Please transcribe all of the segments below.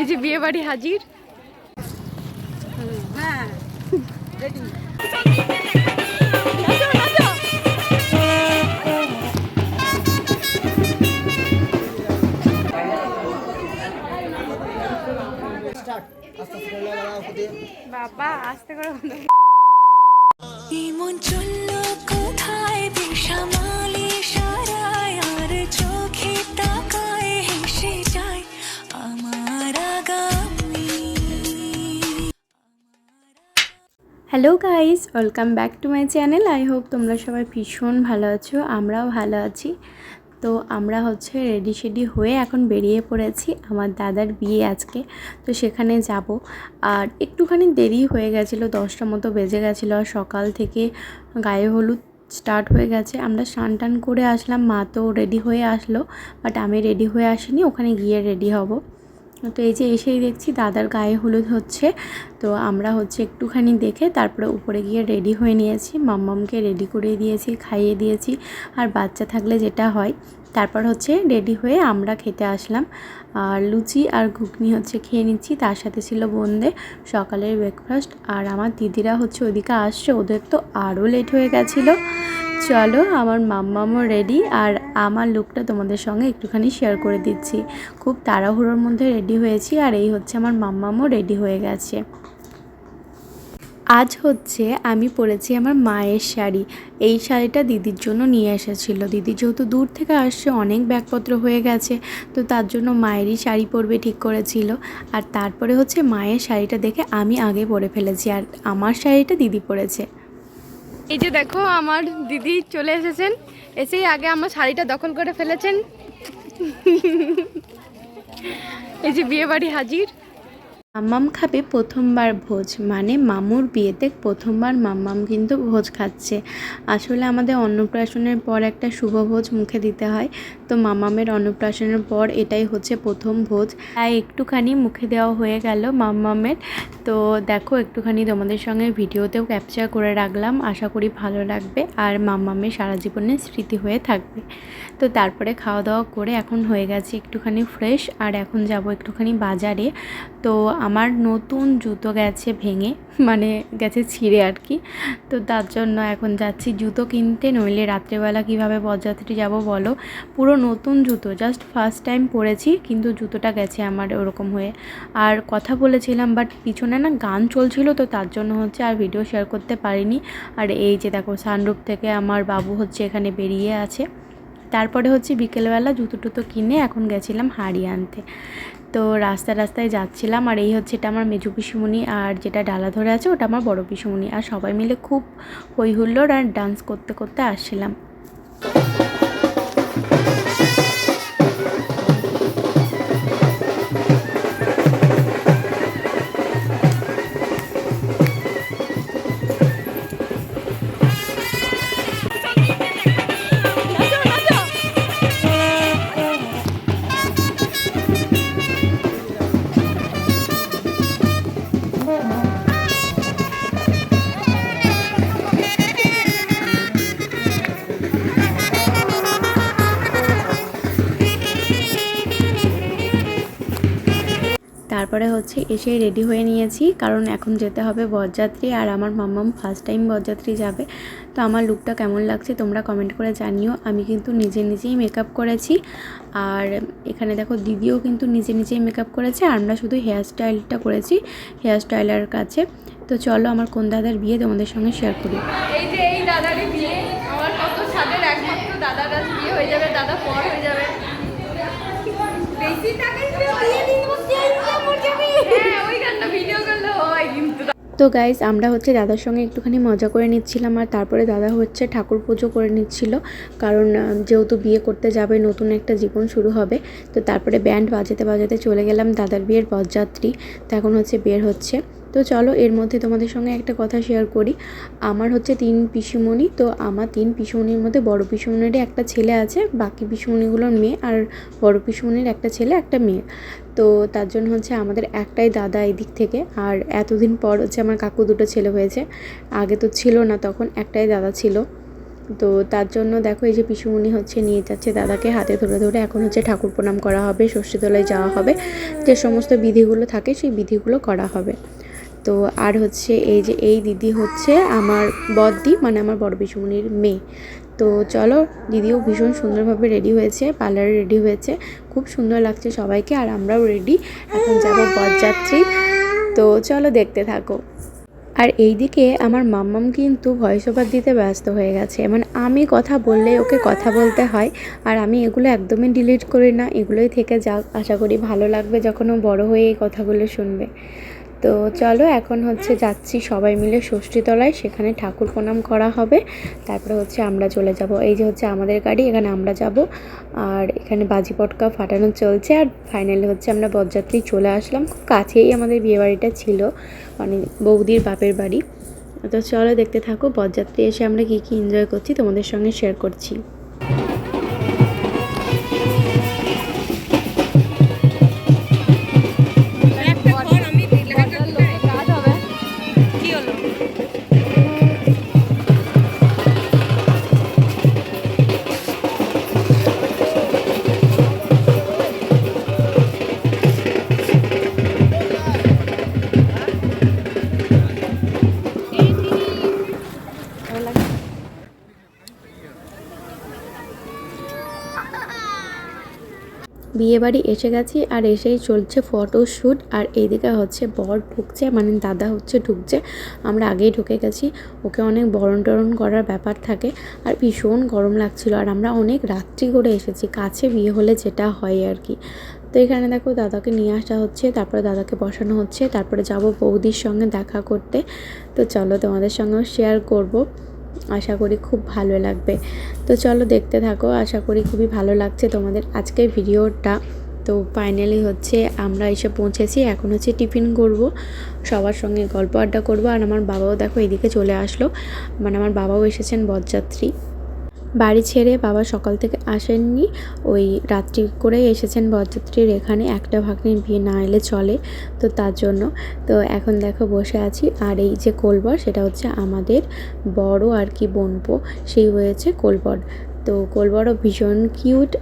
এই যে বিয়ে বাড়ি হাজির বাবা আস্তে করে বলো। Hello guys welcome back to my channel I hope তোমরা সবাই ভীষণ ভালো আছো, আমরাও ভালো আছি। তো আমরা হচ্ছে রেডি শেডি হয়ে এখন বেরিয়ে পড়েছি আমার দাদার বিয়ে আজকে। তো সেখানে যাব। আর একটুখানি দেরি হয়ে গেছিল, দশটা মতো বেজে গেছিল আর সকাল থেকে গায়ে হলুদ স্টার্ট হয়ে গেছে। আমরা স্নান টান করে আসলাম, মা তো রেডি হয়ে আসলো বাট আমি রেডি হয়ে আসিনি, ওখানে গিয়ে রেডি হব। তো এই যে এসেই দেখছি দাদার গায়ে হলুদ হচ্ছে। তো আমরা হচ্ছে একটুখানি দেখে তারপরে উপরে গিয়ে রেডি হয়ে নিয়েছি। মাম্মামকে রেডি করে দিয়েছি, খাইয়ে দিয়েছি আর বাচ্চা থাকলে যেটা হয়। তারপর হচ্ছে রেডি হয়ে আমরা খেতে আসলাম। আর লুচি আর ঘুগনি হচ্ছে খেয়ে নিচ্ছি। তার সাথে ছিল বোনদে সকালের ব্রেকফাস্ট আর আমার দিদিরা হচ্ছে ওদিকে আসছে। ওদের তো আরও লেট হয়ে গেছিল। চলো, আমার মাম্মামও রেডি আর আমার লুকটা তোমাদের সঙ্গে একটুখানি শেয়ার করে দিচ্ছি। খুব তাড়াহুড়োর মধ্যে রেডি হয়েছি আর এই হচ্ছে আমার মাম্মামও রেডি হয়ে গেছে। আজ হচ্ছে আমি পরেছি আমার মায়ের শাড়ি। এই শাড়িটা দিদির জন্য নিয়ে এসেছিল। দিদি যেহেতু দূর থেকে আসছে, অনেক ব্যাগপত্র হয়ে গেছে, তো তার জন্য মায়েরই শাড়ি পরবে ঠিক করেছিল। আর তারপরে হচ্ছে মায়ের শাড়িটা দেখে আমি আগে পরে ফেলেছি আর আমার শাড়িটা দিদি পরেছে। এই যে দেখো, আমার দিদি চলে এসেছেন। এসেই আগে আমার শাড়িটা দখল করে ফেলেছেন। এই যে বিয়ে বাড়ি হাজির। মাম্মাম খাবে প্রথমবার ভোজ মানে মামুর বিয়েতে প্রথমবার মাম্মাম কিন্তু ভোজ খাচ্ছে। আসলে আমাদের অন্নপ্রাশনের পর একটা শুভ ভোজ মুখে দিতে হয়, তো মাম্মামের অন্নপ্রাশনের পর এটাই হচ্ছে প্রথম ভোজ। তাই একটুখানি মুখে দেওয়া হয়ে গেল মাম্মামের। তো দেখো, একটুখানি তোমাদের সঙ্গে ভিডিওতেও ক্যাপচার করে রাখলাম, আশা করি ভালো লাগবে আর মাম্মামের সারা জীবনের স্মৃতি হয়ে থাকবে। তো তারপরে খাওয়া দাওয়া করে এখন হয়ে গেছে একটুখানি ফ্রেশ আর এখন যাব একটুখানি বাজারে। তো আমার নতুন জুতো গেছে ভেঙে মানে গেছে ছিঁড়ে আর কি। তো তার জন্য এখন যাচ্ছি জুতো কিনতে, নইলে রাত্রেবেলা কীভাবে বরযাত্রী যাব বলো? পুরো নতুন জুতো জাস্ট ফার্স্ট টাইম পরেছি, কিন্তু জুতোটা গেছে আমার ওরকম হয়ে। আর কথা বলেছিলাম বাট পিছনে না গান চলছিল, তো তার জন্য হচ্ছে আর ভিডিও শেয়ার করতে পারিনি। আর এই যে দেখো সানরূপ থেকে আমার বাবু হচ্ছে এখানে বেরিয়ে আছে। তারপরে হচ্ছে বিকেলবেলা জুতো টুতো কিনে এখন গেছিলাম হাড়ি আনতে। তো রাস্তায় রাস্তায় যাচ্ছিলাম আর এই হচ্ছে এটা আমার মেজু পিসুমণি আর যেটা ডালা ধরে আছে ওটা আমার বড় পিসুমণি। আর সবাই মিলে খুব হই হুল্লোড় আর ডান্স করতে করতে আসছিলাম। তারপরে হচ্ছে এসে রেডি হয়ে নিয়েছি। কারণ এখন যেতে হবে বরযাত্রী আর আমার মাম্মাম ফার্স্ট টাইম বরযাত্রী যাবে। তো আমার লুকটা কেমন লাগছে তোমরা কমেন্ট করে জানিও। আমি কিন্তু নিজে নিজেই মেকআপ করেছি। আর এখানে দেখো দিদিও কিন্তু নিজে নিজেই মেকআপ করেছে। আর আমরা শুধু হেয়ার স্টাইলটা করেছি হেয়ার স্টাইলার কাছে। তো চলো আমার কোন দাদার বিয়ে তোমাদের সঙ্গে শেয়ার করি। হয়ে যাবে, দাদা পর হয়ে যাবে তো বিয়ে দিন হ্যাঁ ওই গানটা ভিডিও করলে হয় কিন্তু তো গাইজ আমরা হচ্ছে দাদার সঙ্গে একটুখানি মজা করে নিচ্ছিলাম আর তারপরে দাদা হচ্ছে ঠাকুর পুজো করে নিচ্ছিল। কারণ যেহেতু বিয়ে করতে যাবে, নতুন একটা জীবন শুরু হবে। তো তারপরে ব্যান্ড বাজাতে বাজাতে চলে গেলাম দাদার বিয়ের পথযাত্রী। তো এখন হচ্ছে বের হচ্ছে। তো চলো, এর মধ্যে তোমাদের সঙ্গে একটা কথা শেয়ার করি। আমার হচ্ছে তিন পিসুমণি, তো আমার তিন পিসুমণির মধ্যে বড় পিসুমণিরই একটা ছেলে আছে, বাকি পিসুমণিগুলোর মেয়ে আর বড় পিসুমণির একটা ছেলে, একটা মেয়ে। তো তার জন্য হচ্ছে আমাদের একটাই দাদা এই দিক থেকে, আর এতদিন পর হচ্ছে আমার কাকু দুটো ছেলে হয়েছে। আগে তো ছিল না, তখন একটাই দাদা ছিল। তো তার জন্য দেখো, এই যে পিসুমণি হচ্ছে নিয়ে যাচ্ছে দাদাকে, হাতে ধরে ধরে এখন হচ্ছে ঠাকুর প্রণাম করা হবে, ষষ্ঠীতলায় যাওয়া হবে। যে সমস্ত বিধিগুলো থাকে, সেই বিধিগুলো করা হবে। তো আর হচ্ছে এই যে এই দিদি হচ্ছে আমার বদ্দি মানে আমার বড় পিসুমণির মেয়ে। তো চলো, দিদিও ভীষণ সুন্দরভাবে রেডি হয়েছে পার্লারে রেডি হয়েছে। খুব সুন্দর লাগছে সবাইকে, আর আমরাও রেডি এখন যাব বরযাত্রী তো চলো দেখতে থাকো। আর এইদিকে আমার মাম্মাম কিন্তু ভয়েস ওভার দিতে ব্যস্ত হয়ে গেছে। মানে আমি কথা বললে ওকে কথা বলতে হয়, আর আমি এগুলো একদমই ডিলিট করি না। এগুলোই থেকে যাক। আশা করি ভালো লাগবে যখন ও বড় হয়ে এই কথাগুলো শুনবে। তো চলো এখন হচ্ছে যাচ্ছি সবাই মিলে ষষ্ঠীতলায়, সেখানে ঠাকুর প্রণাম করা হবে। তারপরে হচ্ছে আমরা চলে যাব। এই যে হচ্ছে আমাদের গাড়ি, এখানে আমরা যাব। আর এখানে বাজি পটকা ফাটানো চলছে। আর ফাইনালি হচ্ছে আমরা বরযাত্রী চলে আসলাম। খুব কাছেই আমাদের বিয়েবাড়িটা ছিল মানে বৌদির বাপের বাড়ি। তো চলো দেখতে থাকো, বরযাত্রী এসে আমরা কী কী এনজয় করছি তোমাদের সঙ্গে শেয়ার করছি। বিয়ে বাড়ি এসে গেছি আর এসেই চলছে ফটোশ্যুট। আর এইদিকে হচ্ছে বর ঢুকছে মানে দাদা হচ্ছে ঢুকছে। আমরা আগেই ঢুকে গেছি। ওকে অনেক বরণ টরণ করার ব্যাপার থাকে। আর ভীষণ গরম লাগছিল। আর আমরা অনেক রাত্রি করে এসেছি। কাছে বিয়ে হলে যেটা হয় আর কি। তো এখানে দেখো দাদাকে নিয়ে আসা হচ্ছে, তারপরে দাদাকে বসানো হচ্ছে, তারপরে যাব বৌদির সঙ্গে দেখা করতে। তো চলো তোমাদের সঙ্গেও শেয়ার করব। আশা করি খুব ভালো লাগবে। তো চলো দেখতে থাকো, আশা করি খুবই ভালো লাগছে তোমাদের আজকের ভিডিওটা। তো ফাইনালি হচ্ছে আমরা এসে পৌঁছেছি, এখন হচ্ছে টিফিন করব, সবার সঙ্গে গল্প আড্ডা করব। আর আমার বাবাও দেখো এদিকে চলে আসলো মানে আমার বাবাও এসেছেন বরযাত্রী। বাড়ি ছেড়ে বাবা সকাল থেকে আসেননি। ওই রাত্রি করে এসেছেন বরযাত্রীর এখানে। একটা ভাগ্নির বিয়ে না এলে চলে তো তার জন্য। তো এখন দেখো বসে আছি। আর এই যে কোলবর, সেটা হচ্ছে আমাদের বড় আর কি বনপো। সেই হয়েছে কোলবর। তো কোলবরও ভীষণ কিউট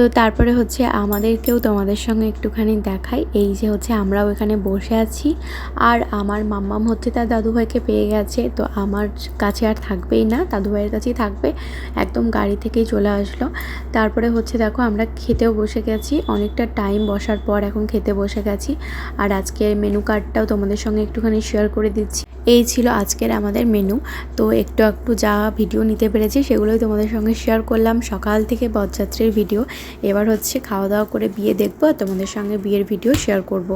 তো তারপরে হচ্ছে আমাদেরকেও তোমাদের সঙ্গে একটুখানি দেখাই। এই যে হচ্ছে আমরাও এখানে বসে আছি। আর আমার মাম্মাম হচ্ছে তার দাদুভাইকে পেয়ে গেছে। তো আমার কাছে আর থাকবেই না, দাদুভাইয়ের কাছেই থাকবে। একদম গাড়ি থেকেই চলে আসলো। তারপরে হচ্ছে দেখো আমরা খেতেও বসে গেছি। অনেকটা টাইম বসার পর এখন খেতে বসে গেছি। আর আজকের মেনু কার্ডটাও তোমাদের সঙ্গে একটুখানি শেয়ার করে দিচ্ছি। এই ছিল আজকের আমাদের মেনু তো একটু একটু যা ভিডিও নিতে পেরেছি সেগুলোই তোমাদের সঙ্গে শেয়ার করলাম। সকাল থেকে বরযাত্রীর ভিডিও এবার হচ্ছে খাওয়া দাওয়া করে বিয়ে দেখব আর তোমাদের সঙ্গে বিয়ের ভিডিও শেয়ার করব।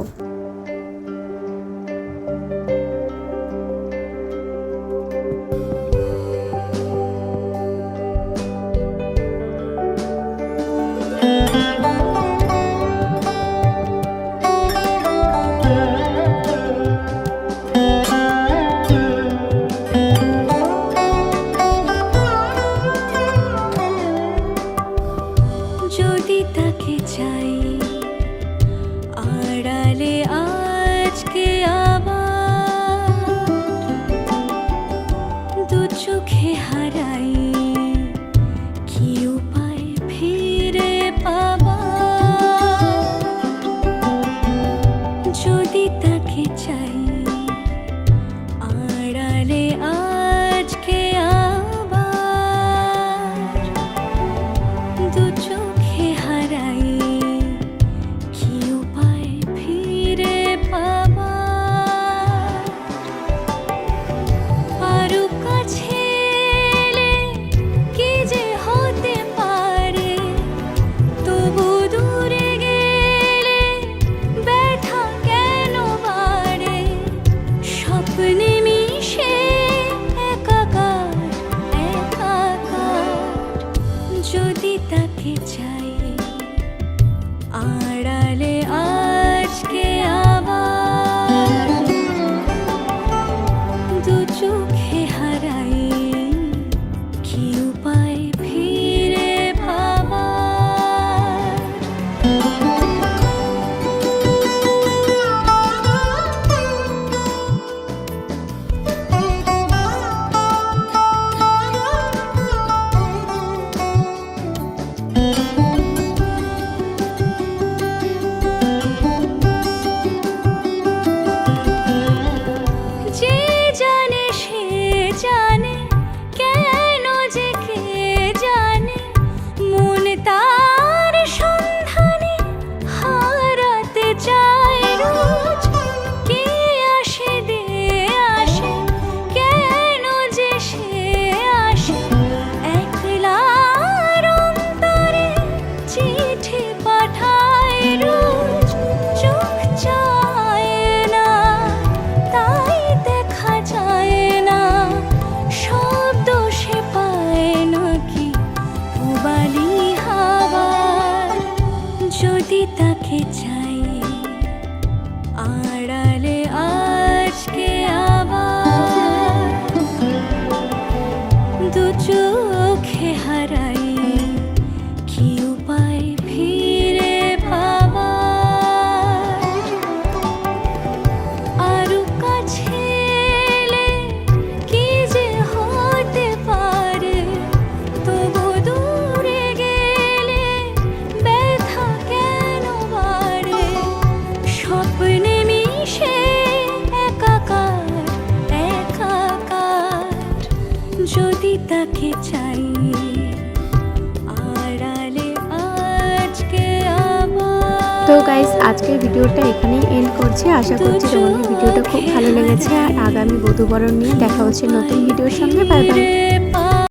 যদি তাকে চাই আর তোকে চাই। তো গাইস আজকের ভিডিওটা এখানেই এন্ড করছি। আশা করছি তোমাদের ভিডিওটা খুব ভালো লেগেছে। আর আগামী বধুবরণ নিয়ে দেখা হচ্ছে নতুন ভিডিওর সঙ্গে। Bye bye